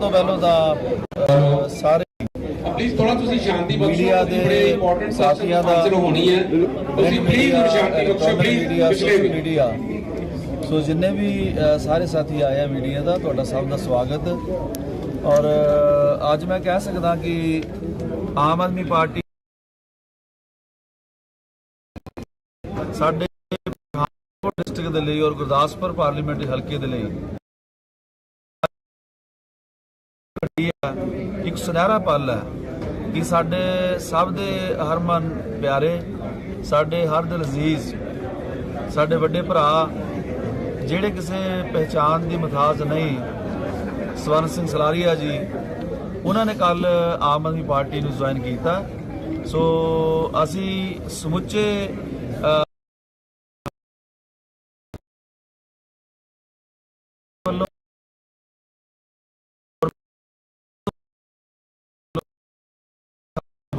ਤੋਂ ਪਹਿਲਾਂ ਅਹ, ਸਾਰੇ ਪਲੀਜ਼ ਥੋੜਾ ਤੁਸੀਂ ਸ਼ਾਂਤੀ ਬਖਸ਼ੋ ਦੇ ਬੜੇ ਇੰਪੋਰਟੈਂਟ ਸਾਥੀਆਂ ਦਾ ਹੋਣੀ ਹੈ ਤੁਸੀਂ ਪਲੀਜ਼ ਸ਼ਾਂਤੀ ਬਖਸ਼ੋ ਪਲੀਜ਼ ਪਿਛਲੇ ਮੀਡੀਆ ਸੋ ਜਿੰਨੇ ਵੀ ਸਾਰੇ ਸਾਥੀ ਆਏ ਆ ਮੀਡੀਆ ਦਾ ਤੁਹਾਡਾ ਸਭ ਦਾ ਸਵਾਗਤ। ਔਰ ਅੱਜ ਮੈਂ ਕਹਿ ਸਕਦਾ ਕਿ ਆਮ ਆਦਮੀ ਪਾਰਟੀ ਸਾਡੇ ਪਠਾਨਕੋਟ ਡਿਸਟ੍ਰਿਕਟ ਦੇ ਲਈ ਔਰ ਗੁਰਦਾਸਪੁਰ ਪਾਰਲੀਮੈਂਟਰੀ ਹਲਕੇ ਦੇ ਲਈ ਇੱਕ ਸੁਨਹਿਰਾ ਪਲ ਹੈ ਕਿ ਸਾਡੇ ਸਭ ਦੇ ਹਰਮਨ ਪਿਆਰੇ, ਸਾਡੇ ਹਰ ਦਿਲ ਅਜ਼ੀਜ਼, ਸਾਡੇ ਵੱਡੇ ਭਰਾ ਜਿਹੜੇ ਕਿਸੇ ਪਹਿਚਾਨ ਦੀ ਮਥਾਜ ਨਹੀਂ, ਸਵਰਨ ਸਿੰਘ ਸਲਾਰੀਆ ਜੀ, ਉਹਨਾਂ ਨੇ ਕੱਲ ਆਮ ਆਦਮੀ ਪਾਰਟੀ ਨੂੰ ਜੁਆਇਨ ਕੀਤਾ। ਸੋ ਅਸੀਂ ਸਮੁੱਚੇ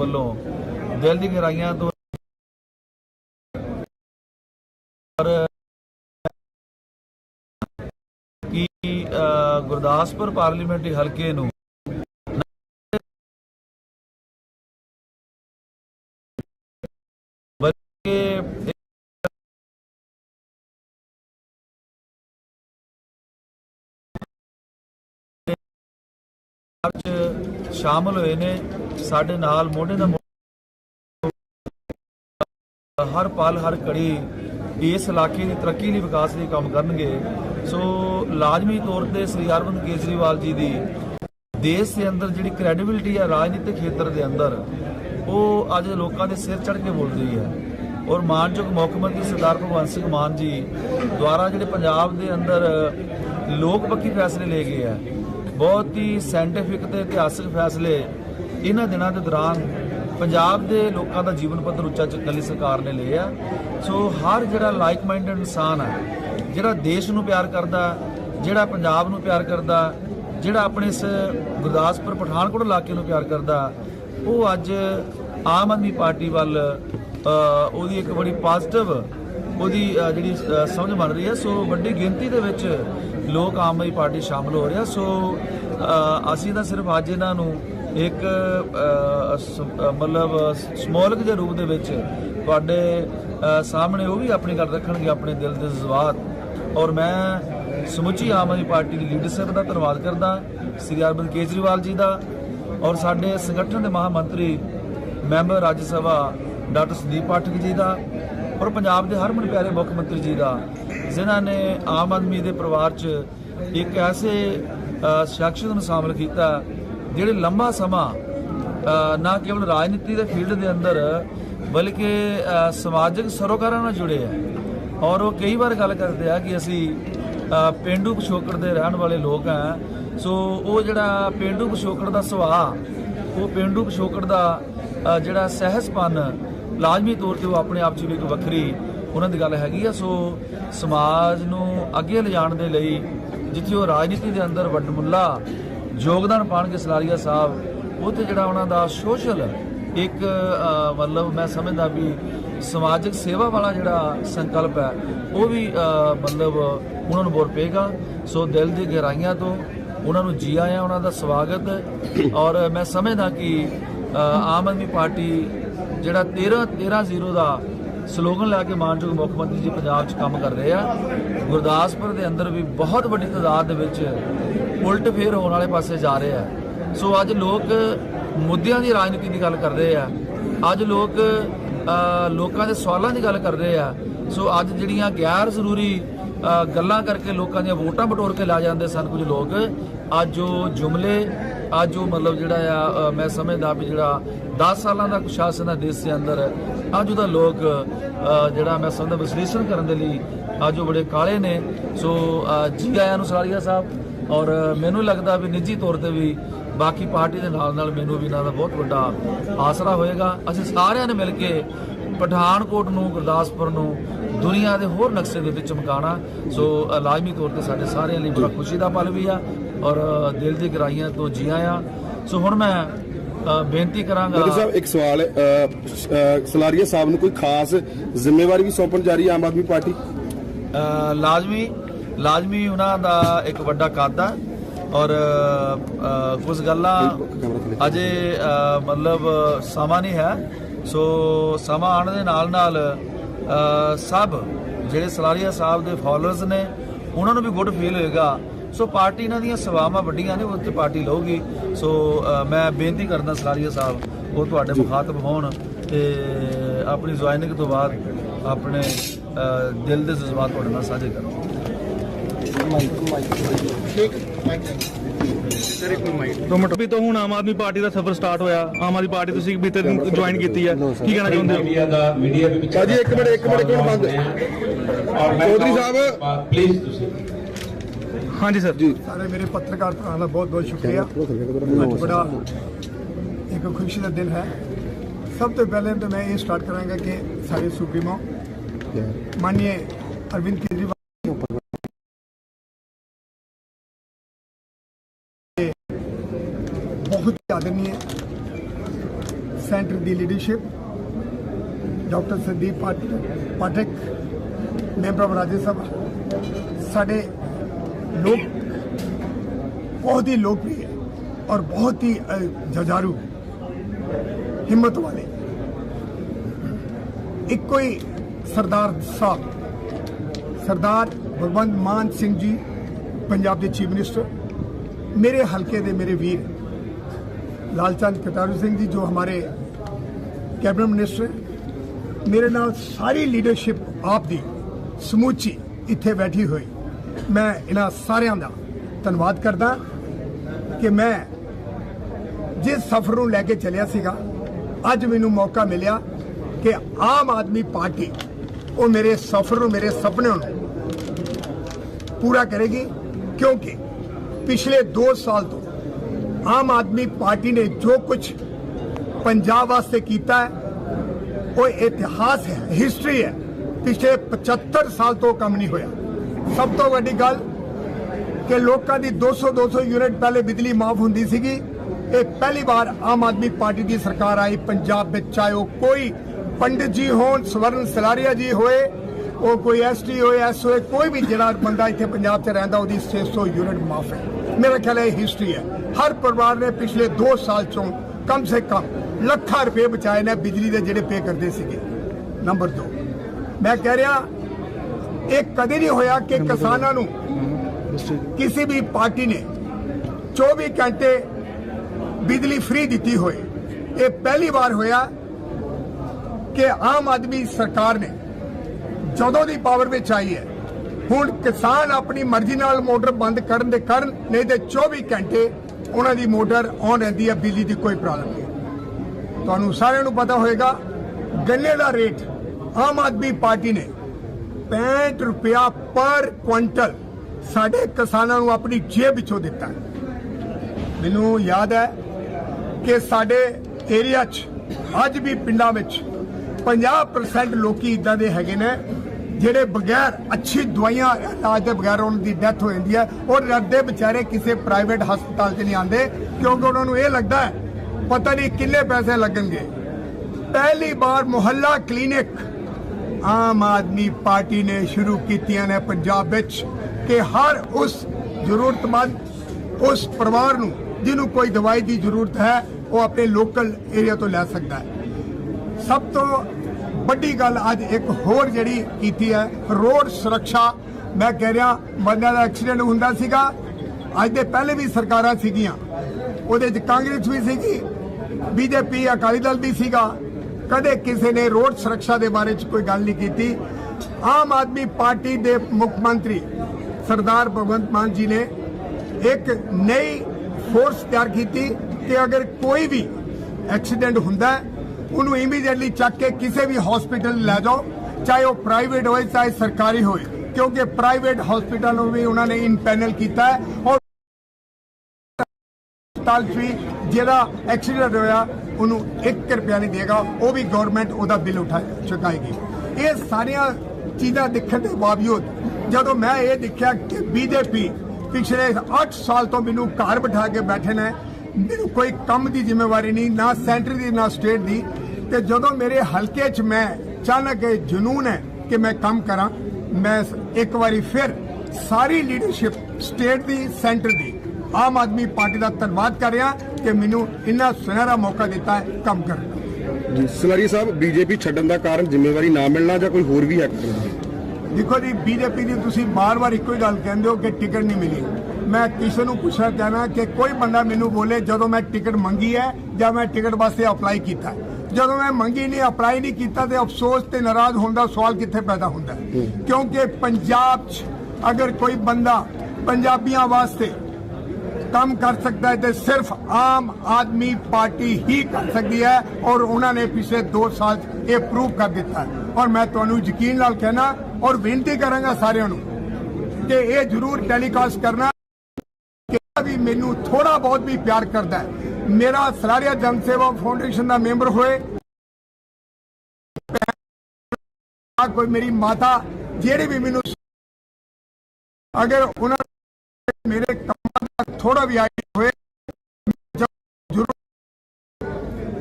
ਵੱਲੋਂ ਦਿਲ ਦੀ ਗਹਿਰਾਈਆਂ ਤੋਂ ਕਿ ਗੁਰਦਾਸਪੁਰ ਪਾਰਲੀਮੈਂਟਰੀ ਹਲਕੇ ਨੂੰ ਬਲਕਿ ਸ਼ਾਮਲ ਹੋਏ ਨੇ, ਸਾਡੇ ਨਾਲ ਮੋਢੇ ਦਾ ਮੋਢਾ ਹਰ ਪਲ, ਹਰ ਘੜੀ ਇਸ ਇਲਾਕੇ ਦੀ ਤਰੱਕੀ ਲਈ ਵਿਕਾਸ ਲਈ ਕੰਮ ਕਰਨਗੇ। ਸੋ ਲਾਜ਼ਮੀ ਤੌਰ ਤੇ ਸ੍ਰੀ ਅਰਵਿੰਦ ਕੇਜਰੀਵਾਲ ਜੀ ਦੀ ਦੇਸ਼ ਦੇ ਅੰਦਰ ਜਿਹੜੀ ਕ੍ਰੈਡੀਬਿਲਿਟੀ ਹੈ ਰਾਜਨੀਤਿਕ ਖੇਤਰ ਦੇ ਅੰਦਰ, ਉਹ ਅੱਜ ਲੋਕਾਂ ਦੇ ਸਿਰ ਚੜ੍ਹ ਕੇ ਬੋਲ ਰਹੀ ਹੈ। ਔਰ ਮਾਨਯੋਗ ਮੁੱਖ ਮੰਤਰੀ ਸਰਦਾਰ ਭਗਵੰਤ ਸਿੰਘ ਮਾਨ ਜੀ ਦੁਆਰਾ ਜਿਹੜੇ ਪੰਜਾਬ ਦੇ ਅੰਦਰ ਲੋਕ ਪੱਖੀ ਫੈਸਲੇ ਲਏ ਗਏ ਆ ਬਹੁਤ ਹੀ ਸਾਇੰਟਿਫਿਕ ਤੇ ਇਤਿਹਾਸਕ ਫੈਸਲੇ ਇਹਨਾਂ ਦਿਨਾਂ ਦੇ ਦੌਰਾਨ ਪੰਜਾਬ ਦੇ ਲੋਕਾਂ ਦਾ ਜੀਵਨ ਪੱਧਰ ਉੱਚਾ ਚੁੱਕਣ ਲਈ ਸਰਕਾਰ ਨੇ ਲਏ ਆ। ਸੋ ਹਰ ਜਿਹੜਾ ਲਾਈਕ ਮਾਈਂਡਡ ਇਨਸਾਨ ਹੈ ਜਿਹੜਾ ਦੇਸ਼ ਨੂੰ ਪਿਆਰ ਕਰਦਾ, ਜਿਹੜਾ ਪੰਜਾਬ ਨੂੰ ਪਿਆਰ ਕਰਦਾ, ਜਿਹੜਾ ਆਪਣੇ ਇਸ ਗੁਰਦਾਸਪੁਰ, ਪਠਾਨਕੋਟ ਇਲਾਕੇ ਨੂੰ ਪਿਆਰ ਕਰਦਾ, ਉਹ ਅੱਜ ਆਮ ਆਦਮੀ ਪਾਰਟੀ ਵੱਲ ਉਹਦੀ ਇੱਕ ਬੜੀ ਪੋਜ਼ਿਟਿਵ ਉਹਦੀ ਜਿਹੜੀ ਸਮਝ ਬਣ ਰਹੀ ਹੈ। ਸੋ ਵੱਡੀ ਗਿਣਤੀ ਦੇ ਵਿੱਚ ਲੋਕ ਆਮ ਆਦਮੀ ਪਾਰਟੀ ਸ਼ਾਮਲ ਹੋ ਰਿਹਾ, ਸੋ ਅਸੀਂ ਤਾਂ ਸਿਰਫ ਅੱਜ ਇਹਨਾਂ ਨੂੰ ਇੱਕ ਮਤਲਬ ਸਮੋਲਕ ਦੇ ਰੂਪ ਦੇ ਵਿੱਚ ਤੁਹਾਡੇ ਸਾਹਮਣੇ ਉਹ ਵੀ ਆਪਣੀ ਗੱਲ ਰੱਖਣਗੇ, ਆਪਣੇ ਦਿਲ ਦੇ ਜਜ਼ਬਾਤ। ਔਰ ਮੈਂ ਸਮੁੱਚੀ ਆਮ ਆਦਮੀ ਪਾਰਟੀ ਦੀ ਲੀਡਰਸ਼ਿਪ ਦਾ ਧੰਨਵਾਦ ਕਰਦਾ, ਸ੍ਰੀ ਅਰਵਿੰਦ ਕੇਜਰੀਵਾਲ ਜੀ ਦਾ ਔਰ ਸਾਡੇ ਸੰਗਠਨ ਦੇ ਮਹਾਮੰਤਰੀ ਮੈਂਬਰ ਰਾਜ ਸਭਾ ਡਾਕਟਰ ਸੰਦੀਪ ਪਾਠਕ ਜੀ ਦਾ। ਔਰ ਪੰਜਾਬ ਦੇ ਹਰਮਨ ਪਿਆਰੇ ਮੁੱਖ ਮੰਤਰੀ ਜੀ ਦਾ ਜਿਨ੍ਹਾਂ ਨੇ ਆਮ ਆਦਮੀ ਦੇ ਪਰਿਵਾਰ 'ਚ ਇੱਕ ਐਸੇ ਅ, ਸ਼ਖਸ ਨੂੰ ਸ਼ਾਮਲ ਕੀਤਾ ਜਿਹੜੇ ਲੰਮਾ ਸਮਾਂ ਨਾ ਕੇਵਲ ਰਾਜਨੀਤੀ ਦੇ ਫੀਲਡ ਦੇ ਅੰਦਰ ਬਲਕਿ ਸਮਾਜਿਕ ਸਰੋਕਾਰਾਂ ਨਾਲ ਜੁੜੇ ਆ ਔਰ ਉਹ ਕਈ ਵਾਰ ਗੱਲ ਕਰਦੇ ਆ ਕਿ ਅਸੀਂ ਅ, ਪੇਂਡੂ ਪਿਛੋਕੜ ਦੇ ਰਹਿਣ ਵਾਲੇ ਲੋਕ ਆ ਸੋ ਉਹ ਜਿਹੜਾ ਪੇਂਡੂ ਪਿਛੋਕੜ ਦਾ ਸੁਭਾਅ ਉਹ ਪੇਂਡੂ ਪਿਛੋਕੜ ਦਾ ਜਿਹੜਾ ਸਹਿਜਪਨ ਲਾਜ਼ਮੀ ਤੌਰ ਤੇ ਉਹ ਆਪਣੇ ਆਪ 'ਚ ਵੀ ਇੱਕ ਵੱਖਰੀ ਉਹਨਾਂ ਦੀ ਗੱਲ ਹੈਗੀ ਆ। ਸੋ ਸਮਾਜ ਨੂੰ ਅੱਗੇ ਲਿਜਾਣ ਦੇ ਲਈ ਜਿੱਥੇ ਉਹ ਰਾਜਨੀਤੀ ਦੇ ਅੰਦਰ ਵੱਡਮੁੱਲਾ ਯੋਗਦਾਨ ਪਾਣਗੇ ਸਲਾਰੀਆ ਸਾਹਿਬ ਉਹ ਤੇ ਜਿਹੜਾ ਉਹਨਾਂ ਦਾ ਸੋਸ਼ਲ ਇੱਕ ਮਤਲਬ ਮੈਂ ਸਮਝਦਾ ਵੀ ਸਮਾਜਿਕ ਸੇਵਾ ਵਾਲਾ ਜਿਹੜਾ ਸੰਕਲਪ ਹੈ, ਉਹ ਵੀ ਮਤਲਬ ਉਹਨਾਂ ਨੂੰ ਬੋਰ ਪਏਗਾ। ਸੋ ਦਿਲ ਦੀ ਗਹਿਰਾਈਆਂ ਤੋਂ ਉਹਨਾਂ ਨੂੰ ਜੀ ਆਇਆਂ, ਉਹਨਾਂ ਦਾ ਸਵਾਗਤ। ਔਰ ਮੈਂ ਸਮਝਦਾ ਕਿ ਆਮ ਆਦਮੀ ਪਾਰਟੀ ਜਿਹੜਾ 13 13 ਜ਼ੀਰੋ ਦਾ ਸਲੋਗਨ ਲਾ ਕੇ ਮਾਨਯੋਗ ਮੁੱਖ ਮੰਤਰੀ ਜੀ ਪੰਜਾਬ 'ਚ ਕੰਮ ਕਰ ਰਹੇ ਆ। ਗੁਰਦਾਸਪੁਰ ਦੇ ਅੰਦਰ ਵੀ ਬਹੁਤ ਵੱਡੀ ਤਾਦਾਦ ਦੇ ਵਿੱਚ ਉਲਟ ਫੇਰ ਹੋਣ ਵਾਲੇ ਪਾਸੇ ਜਾ ਰਹੇ ਆ। ਸੋ ਅੱਜ ਲੋਕ ਮੁੱਦਿਆਂ ਦੀ ਰਾਜਨੀਤੀ ਦੀ ਗੱਲ ਕਰ ਰਹੇ ਆ। ਅੱਜ ਲੋਕ ਲੋਕਾਂ ਦੇ ਸਵਾਲਾਂ ਦੀ ਗੱਲ ਕਰ ਰਹੇ ਆ। ਸੋ ਅੱਜ ਜਿਹੜੀਆਂ ਗੈਰ ਜ਼ਰੂਰੀ ਗੱਲਾਂ ਕਰਕੇ ਲੋਕਾਂ ਦੀਆਂ ਵੋਟਾਂ ਬਟੋਰ ਕੇ ਲਾ ਜਾਂਦੇ ਸਨ ਕੁਝ ਲੋਕ ਅੱਜ ਉਹ ਜੁਮਲੇ ਅੱਜ ਉਹ ਮਤਲਬ ਜਿਹੜਾ ਆ ਮੈਂ ਸਮਝਦਾ ਵੀ ਜਿਹੜਾ 10 ਸਾਲਾਂ ਦਾ ਸ਼ਾਸਨ ਦਾ ਦੇਸ਼ ਦੇ ਅੰਦਰ ਅੱਜ ਉਹਦਾ ਲੋਕ ਜਿਹੜਾ ਮੈਂ ਸਮਝਦਾ ਵਿਸ਼ਲੇਸ਼ਣ ਕਰਨ ਦੇ ਲਈ ਅੱਜ ਉਹ ਬੜੇ ਕਾਲੇ ਨੇ। ਸੋ ਜੀ ਆਇਆਂ ਨੂੰ ਸਾਲੀਆ ਸਾਹਿਬ ਔਰ ਮੈਨੂੰ ਲੱਗਦਾ ਵੀ ਨਿੱਜੀ ਤੌਰ ਤੇ ਵੀ ਬਾਕੀ ਪਾਰਟੀ ਦੇ ਨਾਲ ਨਾਲ ਮੈਨੂੰ ਵੀ ਇਹਨਾਂ ਦਾ ਬਹੁਤ ਵੱਡਾ ਆਸਰਾ ਹੋਏਗਾ। ਅਸੀਂ ਸਾਰਿਆਂ ਨੇ ਮਿਲ ਕੇ ਪਠਾਨਕੋਟ ਨੂੰ ਗੁਰਦਾਸਪੁਰ ਨੂੰ ਦੁਨੀਆ ਦੇ ਹੋਰ ਨਕਸ਼ੇ ਦੇ ਵਿੱਚ ਚਮਕਾਣਾ ਸੋ ਲਾਜ਼ਮੀ ਤੌਰ ਤੇ ਸਾਡੇ ਸਾਰਿਆਂ ਲਈ ਬੜਾ ਖੁਸ਼ੀ ਦਾ ਪਲ ਵੀ ਆ। ਔਰ ਦਿਲ ਦੀ ਗਹਿਰਾਈਆਂ ਤੋਂ ਜੀ ਆਇਆਂ ਸੋ ਹੁਣ ਮੈਂ ਬੇਨਤੀ ਕਰਾਂਗਾ ਡਾਕਟਰ ਸਾਹਿਬ ਇੱਕ ਸਵਾਲ ਹੈ ਸਲਾਰੀਆ ਸਾਹਿਬ ਨੂੰ ਕੋਈ ਖਾਸ ਜ਼ਿੰਮੇਵਾਰੀ ਵੀ ਸੌਂਪਣ ਜਾ ਰਹੀ ਹੈ ਆਮ ਆਦਮੀ ਪਾਰਟੀ? ਲਾਜ਼ਮੀ ਲਾਜ਼ਮੀ ਉਹਨਾਂ ਦਾ ਇੱਕ ਵੱਡਾ ਕੱਦ ਆ। ਔਰ ਕੁਝ ਗੱਲਾਂ ਅਜੇ ਮਤਲਬ ਸਮਾਂ ਨਹੀਂ ਹੈ। ਸੋ ਸਮਾਂ ਆਉਣ ਦੇ ਨਾਲ ਨਾਲ ਸਭ ਜਿਹੜੇ ਸਲਾਰੀਆ ਸਾਹਿਬ ਦੇ ਫਾਲੋਅਰਸ ਨੇ ਉਹਨਾਂ ਨੂੰ ਵੀ ਗੁੱਡ ਫੀਲ ਹੋਏਗਾ। ਸੋ ਪਾਰਟੀ ਇਹਨਾਂ ਦੀਆਂ ਸੇਵਾਵਾਂ ਵੱਡੀਆਂ ਨੇ ਉਹ ਤੇ ਪਾਰਟੀ ਲਊਗੀ। ਸੋ ਮੈਂ ਬੇਨਤੀ ਕਰਦਾ ਸਲਾਰੀਆ ਸਾਹਿਬ ਉਹ ਤੁਹਾਡੇ ਮੁਖਾਤਬ ਹੋਣ ਤੇ ਆਪਣੀ ਜੁਆਇਨਿੰਗ ਤੋਂ ਬਾਅਦ ਆਪਣੇ ਦਿਲ ਦੇ ਜਜ਼ਬਾਤ ਤੁਹਾਡੇ ਨਾਲ ਸਾਂਝੇ ਮਿੰਟ। ਵੀ ਤੋਂ ਹੁਣ ਆਮ ਆਦਮੀ ਪਾਰਟੀ ਦਾ ਸਫ਼ਰ ਸਟਾਰਟ ਹੋਇਆ। ਆਮ ਆਦਮੀ ਪਾਰਟੀ ਤੁਸੀਂ ਵੀ ਤੇ ਜੁਆਇਨ ਕੀਤੀ ਹੈ। ਕੀ ਕਹਿਣਾ ਚਾਹੁੰਦੇ ਹੋ? ਮੀਡੀਆ ਦਾ ਮੀਡੀਆ ਵਿੱਚ ਭਾਜੀ, ਇੱਕ ਮਿੰਟ, ਇੱਕ ਮਿੰਟ, ਮਿੰਟ ਬੰਦ। ਚੌਧਰੀ ਸਾਹਿਬ। ਪਲੀਜ਼ ਤੁਸੀਂ। हाँ जी, सर। जी, सारे मेरे पत्रकार भ्रावान का बहुत बहुत शुक्रिया। बड़ा एक खुशी का दिन है। सब तो पहले तो मैं ये स्टार्ट करांगा कि सारे सुप्रीमो, माननीय अरविंद केजरीवाल बहुत ही आदरणीय सेंटर की leadership doctor Sandeep Pathak member of Rajya Sabha साढ़े लोग, बहुत ही लोकप्रिय है और बहुत ही जजारू है, हिम्मत वाले। एक कोई ਸਰਦਾਰ ਸਾਹਿਬ ਸਰਦਾਰ ਬਲਵੰਤ ਮਾਨ ਸਿੰਘ ਜੀ ਪੰਜਾਬ ਦੇ ਚੀਫ ਮਿਨਿਸਟਰ ਮੇਰੇ ਹਲਕੇ ਦੇ ਮੇਰੇ ਵੀਰ ਲਾਲਚੰਦ ਕਟਾਰੂ ਸਿੰਘ ਜੀ ਜੋ ਹਮਾਰੇ ਕੈਬਨਿਟ ਮਿਨਿਸਟਰ ਮੇਰੇ ਨਾਲ ਸਾਰੀ ਲੀਡਰਸ਼ਿਪ ਆਪ ਦੀ ਸਮੂਚੀ ਇੱਥੇ ਬੈਠੀ ਹੋਈ ਮੈਂ ਇਹਨਾਂ ਸਾਰਿਆਂ ਦਾ ਧੰਨਵਾਦ ਕਰਦਾ ਕਿ ਮੈਂ ਜਿਸ ਸਫ਼ਰ ਨੂੰ ਲੈ ਕੇ ਚੱਲਿਆ ਸੀਗਾ, ਅੱਜ ਮੈਨੂੰ ਮੌਕਾ ਮਿਲਿਆ ਕਿ ਆਮ ਆਦਮੀ ਪਾਰਟੀ ਉਹ ਮੇਰੇ ਸਫ਼ਰ ਨੂੰ, ਮੇਰੇ ਸੁਪਨਿਆਂ ਨੂੰ ਪੂਰਾ ਕਰੇਗੀ। ਕਿਉਂਕਿ ਪਿਛਲੇ 2 ਸਾਲ ਤੋਂ ਆਮ ਆਦਮੀ ਪਾਰਟੀ ਨੇ ਜੋ ਕੁਝ ਪੰਜਾਬ ਵਾਸਤੇ ਕੀਤਾ ਹੈ, ਉਹ ਇਤਿਹਾਸ ਹੈ ਹਿਸਟਰੀ ਹੈ। ਪਿਛਲੇ 75 ਸਾਲ ਤੋਂ ਕੰਮ ਨਹੀਂ ਹੋਇਆ। ਸਭ ਤੋਂ ਵੱਡੀ ਗੱਲ ਕਿ ਲੋਕਾਂ ਦੀ 200 200 ਯੂਨਿਟ ਪਹਿਲੇ ਬਿਜਲੀ ਮਾਫ ਹੁੰਦੀ ਸੀਗੀ। ਇਹ ਪਹਿਲੀ ਵਾਰ ਆਮ ਆਦਮੀ ਪਾਰਟੀ ਦੀ ਸਰਕਾਰ ਆਈ ਪੰਜਾਬ ਵਿੱਚ, ਚਾਹੇ ਉਹ ਕੋਈ ਪੰਡਿਤ ਜੀ ਹੋਣ, ਸਵਰਨ ਸਲਾਰੀਆ ਜੀ ਹੋਏ, ਉਹ ਕੋਈ ਐਸਟੀ ਹੋਏ, ਐਸ ਹੋਏ, ਕੋਈ ਵੀ ਜਿਹੜਾ ਬੰਦਾ ਇੱਥੇ ਪੰਜਾਬ 'ਚ ਰਹਿੰਦਾ, ਉਹਦੀ 600 ਯੂਨਿਟ ਮਾਫ ਹੈ। ਮੇਰਾ ਖਿਆਲ ਇਹ ਹਿਸਟਰੀ ਹੈ। ਹਰ ਪਰਿਵਾਰ ਨੇ ਪਿਛਲੇ 2 ਸਾਲ ਚੋਂ ਕਮ ਸੇ ਕਮ ਲੱਖਾਂ ਰੁਪਏ ਬਚਾਏ ਨੇ ਬਿਜਲੀ ਦੇ ਜਿਹੜੇ ਪੇ ਕਰਦੇ ਸੀਗੇ। ਨੰਬਰ 2 ਮੈਂ ਕਹਿ ਰਿਹਾ ਇਹ ਕਦੇ ਨਹੀਂ ਹੋਇਆ ਕਿ ਕਿਸਾਨਾਂ ਨੂੰ ਕਿਸੇ ਵੀ ਪਾਰਟੀ ਨੇ 24 ਘੰਟੇ ਬਿਜਲੀ ਫ੍ਰੀ ਦਿੱਤੀ ਹੋਏ। ਇਹ ਪਹਿਲੀ ਵਾਰ ਹੋਇਆ ਕਿ ਆਮ ਆਦਮੀ ਸਰਕਾਰ ਨੇ ਜਦੋਂ ਦੀ ਪਾਵਰ ਵਿੱਚ ਆਈ ਹੈ ਹੁਣ ਕਿਸਾਨ ਆਪਣੀ ਮਰਜ਼ੀ ਨਾਲ ਮੋਟਰ ਬੰਦ ਕਰਨ ਦੇ ਕਰਨ ਨਹੀਂ ਤੇ 24 ਘੰਟੇ ਉਹਨਾਂ ਦੀ ਮੋਟਰ ਔਨ ਰਹਿੰਦੀ ਹੈ ਬਿਜਲੀ ਦੀ ਕੋਈ ਪ੍ਰੋਬਲਮ ਨਹੀਂ। ਤੁਹਾਨੂੰ ਸਾਰਿਆਂ ਨੂੰ ਪਤਾ ਹੋਵੇਗਾ ਗੰਨੇ ਦਾ ਰੇਟ ਆਮ ਆਦਮੀ ਪਾਰਟੀ ਨੇ 65 ਰੁਪਿਆ ਪਰ ਕੁਇੰਟਲ ਸਾਡੇ ਕਿਸਾਨਾਂ ਨੂੰ ਆਪਣੀ ਜੇਬ ਵਿੱਚੋਂ ਦਿੱਤਾ। ਮੈਨੂੰ ਯਾਦ ਹੈ ਕਿ ਸਾਡੇ ਏਰੀਆ 'ਚ, ਅੱਜ ਵੀ ਪਿੰਡਾਂ ਵਿੱਚ 50% ਲੋਕੀ ਇਦਾਂ ਦੇ ਹੈਗੇ ਨੇ, ਜਿਹੜੇ ਬਗੈਰ ਅੱਛੀ ਦਵਾਈਆਂ, ਇਲਾਜ ਦੇ ਬਗੈਰ ਉਹਨਾਂ ਦੀ ਡੈਥ ਹੋ ਜਾਂਦੀ ਹੈ ਔਰ ਰੱਦੇ ਵਿਚਾਰੇ ਕਿਸੇ ਪ੍ਰਾਈਵੇਟ ਹਸਪਤਾਲ 'ਚ ਨਹੀਂ ਆਉਂਦੇ ਕਿਉਂਕਿ ਉਹਨਾਂ ਨੂੰ ਇਹ ਲੱਗਦਾ ਹੈ ਪਤਾ ਨਹੀਂ ਕਿੰਨੇ ਪੈਸੇ ਲੱਗਣਗੇ। ਪਹਿਲੀ ਵਾਰ ਮੁਹੱਲਾ ਕਲੀਨਿਕ ਆਮ ਆਦਮੀ ਪਾਰਟੀ ਨੇ ਸ਼ੁਰੂ ਕੀਤੀਆਂ ਨੇ ਪੰਜਾਬ ਵਿੱਚ ਕਿ ਹਰ ਉਸ ਜ਼ਰੂਰਤਮੰਦ, ਉਸ ਪਰਿਵਾਰ ਨੂੰ, ਜਿਹਨੂੰ ਕੋਈ ਦਵਾਈ ਦੀ ਜ਼ਰੂਰਤ ਹੈ, ਉਹ ਆਪਣੇ ਲੋਕਲ ਏਰੀਆ ਤੋਂ ਲੈ ਸਕਦਾ ਹੈ। ਸਭ ਤੋਂ ਵੱਡੀ ਗੱਲ ਅੱਜ ਇੱਕ ਹੋਰ ਜਿਹੜੀ ਕੀਤੀ ਹੈ, ਰੋਡ ਸੁਰੱਖਿਆ। ਮੈਂ ਕਹਿ ਰਿਹਾ, ਬੰਦਿਆਂ ਦਾ ਐਕਸੀਡੈਂਟ ਹੁੰਦਾ ਸੀਗਾ, ਅੱਜ ਦੇ ਪਹਿਲੇ ਵੀ ਸਰਕਾਰਾਂ ਸੀਗੀਆਂ। ਉਹਦੇ ਚ ਕਾਂਗਰਸ ਵੀ ਸੀਗੀ, ਬੀਜੇਪੀ, ਅਕਾਲੀ ਦਲ ਵੀ ਸੀਗਾ। ਕਦੇ ਕਿਸੇ ਨੇ ਰੋਡ ਸੁਰੱਖਿਆ ਦੇ ਬਾਰੇ ਚ ਕੋਈ ਗੱਲ ਨਹੀਂ ਕੀਤੀ। ਆਮ ਆਦਮੀ ਪਾਰਟੀ ਦੇ ਮੁੱਖ ਮੰਤਰੀ ਸਰਦਾਰ ਭਗਵੰਤ ਮਾਨ ਜੀ ਨੇ ਇੱਕ ਨਈ ਫੋਰਸ ਤਿਆਰ ਕੀਤੀ ਕਿ ਅਗਰ ਕੋਈ ਵੀ ਐਕਸੀਡੈਂਟ ਹੁੰਦਾ ਉਹਨੂੰ ਇਮੀਡੀਏਟਲੀ ਚੱਕ ਕੇ ਕਿਸੇ ਵੀ ਹਸਪੀਟਲ ਲੈ ਜਾਓ, ਚਾਹੇ ਉਹ ਪ੍ਰਾਈਵੇਟ ਹੋਏ, ਚਾਹੇ ਸਰਕਾਰੀ ਹੋਏ, ਕਿਉਂਕਿ ਪ੍ਰਾਈਵੇਟ ਹਸਪੀਟਲ ਨੂੰ ਵੀ ਉਹਨਾਂ ਨੇ ਇਨਪੈਨਲ ਕੀਤਾ ਹੈ। ਔਰ ਹਸਪਤਾਲ ਵੀ ਜਿਹੜਾ ਐਕਸੀਡੈਂਟ ਹੋਇਆ ਉਹਨੂੰ 1 ਰੁਪਿਆ ਨਹੀਂ ਦੇਗਾ, ਉਹ ਵੀ ਗਵਰਨਮੈਂਟ ਉਹਦਾ ਬਿੱਲ ਉਠਾ ਚੁਕਾਏਗੀ। ਇਹ ਸਾਰੀਆਂ ਚੀਜ਼ਾਂ ਦੇਖਣ ਦੇ ਬਾਵਜੂਦ ਜਦੋਂ ਮੈਂ ਇਹ ਦੇਖਿਆ ਕਿ ਬੀਜੇਪੀ ਪਿਛਲੇ 8 ਸਾਲ ਤੋਂ ਮੈਨੂੰ ਘਰ ਬਿਠਾ ਕੇ ਬੈਠੇ ਨੇ, ਮੈਨੂੰ ਕੋਈ ਕੰਮ ਦੀ ਜ਼ਿੰਮੇਵਾਰੀ ਨਹੀਂ, ਨਾ ਸੈਂਟਰ ਦੀ, ਨਾ ਸਟੇਟ ਦੀ, ਤੇ ਜਦੋਂ ਮੇਰੇ ਹਲਕੇ 'ਚ ਮੈਂ ਅਚਾਨਕ ਇਹ ਜਨੂਨ ਹੈ ਕਿ ਮੈਂ ਕੰਮ ਕਰਾਂ, ਮੈਂ ਇੱਕ ਵਾਰੀ ਫਿਰ ਸਾਰੀ ਲੀਡਰਸ਼ਿਪ ਸਟੇਟ ਦੀ ਸੈਂਟਰ ਦੀ ਆਮ ਆਦਮੀ ਪਾਰਟੀ ਦਾ ਧੰਨਵਾਦ ਕਰ ਰਿਹਾ ਕਿ ਮੈਨੂੰ ਇੰਨਾ ਸੁਨਹਿਰਾ ਮੌਕਾ ਦਿੱਤਾ ਹੈ ਕੰਮ ਕਰਨ ਦਾ। ਜੀ ਸਲਾਰੀਆ ਸਾਹਿਬ ਬੀਜੇਪੀ ਛੱਡਣ ਦਾ ਕਾਰਨ ਜ਼ਿੰਮੇਵਾਰੀ ਨਾ ਮਿਲਣਾ ਜਾਂ ਕੋਈ ਹੋਰ ਵੀ ਹੈ? ਦੇਖੋ ਜੀ ਬੀਜੇਪੀ ਦੀ ਤੁਸੀਂ ਬਾਰ-ਬਾਰ ਇੱਕੋ ਹੀ ਗੱਲ ਕਹਿੰਦੇ ਹੋ ਕਿ ਟਿਕਟ ਨਹੀਂ ਮਿਲੀ। ਮੈਂ ਕਿਸੇ ਨੂੰ ਪੁੱਛਣਾ ਚਾਹਨਾ ਕਿ ਕੋਈ ਬੰਦਾ ਮੈਨੂੰ ਬੋਲੇ ਜਦੋਂ ਮੈਂ ਟਿਕਟ ਮੰਗੀ ਹੈ ਜਾਂ ਮੈਂ ਟਿਕਟ ਵਾਸਤੇ ਅਪਲਾਈ ਕੀਤਾ। ਜਦੋਂ ਮੈਂ ਮੰਗੀ ਨਹੀਂ ਅਪਲਾਈ ਨਹੀਂ ਕੀਤਾ ਤੇ ਅਫਸੋਸ ਤੇ ਨਾਰਾਜ਼ ਹੋਣ ਦਾ ਸਵਾਲ ਕਿੱਥੇ ਪੈਦਾ ਹੁੰਦਾ ਕਿਉਂਕਿ ਪੰਜਾਬ 'ਚ ਅਗਰ ਕੋਈ ਬੰਦਾ ਪੰਜਾਬੀਆਂ ਵਾਸਤੇ ਕੰਮ ਕਰ ਸਕਦਾ ਹੈ ਤੇ ਸਿਰਫ ਆਮ ਆਦਮੀ ਪਾਰਟੀ ਹੀ ਕਰ ਸਕਦੀ ਹੈ ਔਰ ਉਹਨਾਂ ਨੇ ਪਿਛਲੇ 2 ਸਾਲ ਇਹ ਪ੍ਰੂਵ ਕਰ ਦਿੱਤਾ ਔਰ ਮੈਂ ਤੁਹਾਨੂੰ ਯਕੀਨ ਨਾਲ ਕਹਿਣਾ ਔਰ ਬੇਨਤੀ ਕਰਾਂਗਾ ਸਾਰਿਆਂ ਨੂੰ ਕਿ ਇਹ ਜ਼ਰੂਰ ਟੈਲੀਕਾਸਟ ਕਰਨਾ ਕਿ ਵੀ ਮੈਨੂੰ ਥੋੜਾ ਬਹੁਤ ਵੀ ਪਿਆਰ ਕਰਦਾ ਹੈ। ਮੇਰਾ ਸਲਾਰੀਆ ਜਨ ਸੇਵਾ ਫਾਊਂਡੇਸ਼ਨ ਦਾ ਮੈਂਬਰ ਹੋਏ। ਕੋਈ ਮੇਰੀ ਮਾਤਾ, ਜਿਹੜੇ ਵੀ ਮੈਨੂੰ ਅਗਰ ਉਹਨਾਂ ਮੇਰੇ ਥੋੜਾ ਵੀ ਆਈ ਹੋਏ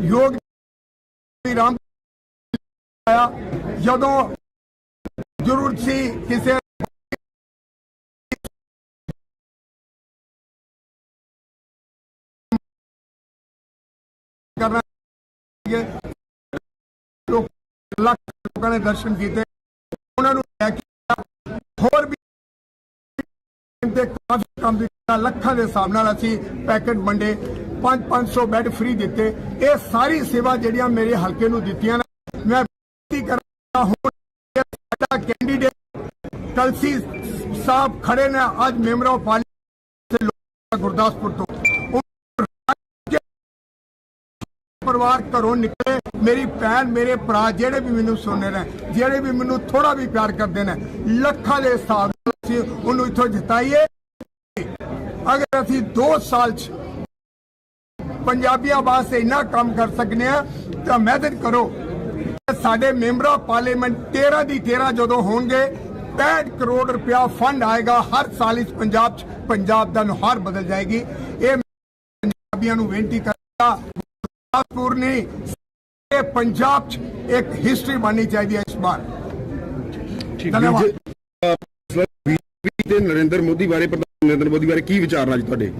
ਯੋਗ ਰਾਮ ਆਇਆ, ਜਦੋਂ ਜ਼ਰੂਰਤ ਸੀ ਕਿਸੇ ਕਰਨਾ ਲੱਖ ਲੋਕਾਂ ਨੇ ਦਰਸ਼ਨ ਕੀਤੇ। ਉਹਨਾਂ ਨੂੰ ਲੈ ਕੇ ਹੋਰ ਵੀ ਤੇ ਕਾਫੀ ਕੰਮ ਵੀ ਲੱਖਾਂ ਦੇ ਹਿਸਾਬ ਨਾਲ ਅਸੀਂ ਪੈਕੇਟ ਵੰਡੇ 5-500 ਬੈੱਡ ਫ੍ਰੀ ਦਿੱਤੇ। ਇਹ ਸਾਰੀ ਸੇਵਾ ਜਿਹੜੀਆਂ ਮੇਰੇ ਹਲਕੇ ਨੂੰ ਦਿੱਤੀਆਂ ਨੇ, ਮੈਂ ਬੇਨਤੀ ਕਰਦਾ ਹਾਂ ਸਾਡਾ ਕੈਂਡੀਡੇਟ ਕਲਸੀ ਸਾਹਿਬ ਖੜੇ ਨੇ, ਅੱਜ ਮੈਂਬਰ ਆਫ ਪਾਰਲੀਮੈਂਟ ਗੁਰਦਾਸਪੁਰ ਤੋਂ। ਪਰਿਵਾਰ ਘਰੋਂ ਨਿਕਲੇ, ਮੇਰੀ ਭੈਣ, ਮੇਰੇ ਭਰਾ ਜਿਹੜੇ ਵੀ ਮੈਨੂੰ ਸੁਣਨੇ ਨੇ, ਜਿਹੜੇ ਵੀ ਮੈਨੂੰ ਥੋੜਾ ਵੀ ਪਿਆਰ ਕਰਦੇ ਨੇ, ਲੱਖਾਂ ਦੇ ਹਿਸਾਬ ਨਾਲ ਅਸੀਂ ਉਹਨੂੰ ਇੱਥੋਂ ਜਿਤਾਈਏ। ਅਗਰ ਅਸੀਂ 2 ਸਾਲ ਚ ਪੰਜਾਬੀਆਂ ਵਾਸਤੇ ਇੰਨਾ ਕੰਮ ਕਰ ਸਕਨੇ ਆ ਤਾਂ ਮਿਹਨਤ ਕਰੋ। ਸਾਡੇ ਮੈਂਬਰਾਂ ਪਾਰਲੀਮੈਂਟ 13 ਦੀ 13 ਜਦੋਂ ਹੋਣਗੇ 65 ਕਰੋੜ ਰੁਪਇਆ ਫੰਡ ਆਏਗਾ ਹਰ ਸਾਲ ਇਸ ਪੰਜਾਬ ਚ ਪੰਜਾਬ ਦਾ ਨੁਹਾਰ ਬਦਲ ਜਾਏਗੀ। ਇਹ ਪੰਜਾਬੀਆਂ ਨੂੰ ਬੇਨਤੀ ਕਰਦਾ ਗੁਰਦਾਸਪੁਰ ਨੇ ਇਹ ਪੰਜਾਬ ਚ ਇੱਕ ਹਿਸਟਰੀ ਬਣਨੀ ਚਾਹੀਦੀ ਹੈ ਇਸ ਵਾਰ। ਧੰਨਵਾਦ। ਤੇ ਨਰਿੰਦਰ ਮੋਦੀ ਬਾਰੇ ਪ੍ਰਧਾਨ ਨਰਿੰਦਰ ਮੋਦੀ ਬਾਰੇ ਕੀ ਵਿਚਾਰ ਨੇ ਅੱਜ ਤੁਹਾਡੇ?